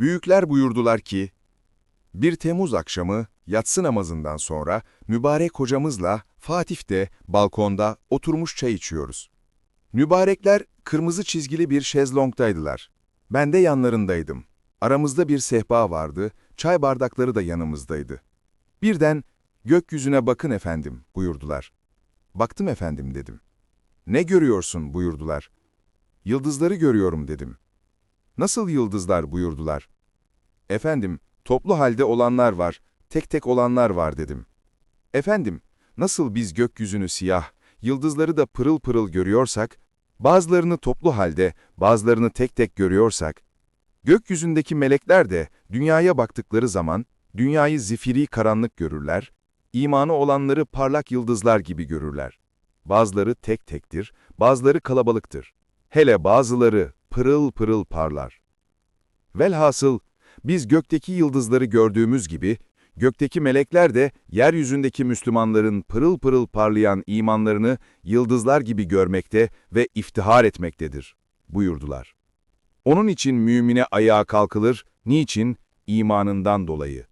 Büyükler buyurdular ki, 1 Temmuz akşamı yatsı namazından sonra mübarek hocamızla Fatih'te balkonda oturmuş çay içiyoruz. Mübarekler kırmızı çizgili bir şezlongdaydılar. Ben de yanlarındaydım. Aramızda bir sehpa vardı, çay bardakları da yanımızdaydı. Birden, gökyüzüne bakın efendim buyurdular. Baktım efendim dedim. Ne görüyorsun buyurdular. Yıldızları görüyorum dedim. Nasıl yıldızlar buyurdular. Efendim, toplu halde olanlar var, tek tek olanlar var dedim. Efendim, nasıl biz gökyüzünü siyah, yıldızları da pırıl pırıl görüyorsak, bazılarını toplu halde, bazılarını tek tek görüyorsak, gökyüzündeki melekler de dünyaya baktıkları zaman, dünyayı zifiri karanlık görürler, imanı olanları parlak yıldızlar gibi görürler. Bazıları tek tektir, bazıları kalabalıktır. Hele bazıları pırıl pırıl parlar. Velhasıl, biz gökteki yıldızları gördüğümüz gibi, gökteki melekler de yeryüzündeki Müslümanların pırıl pırıl parlayan imanlarını yıldızlar gibi görmekte ve iftihar etmektedir, buyurdular. Onun için mümine ayağa kalkılır, niçin? İmanından dolayı.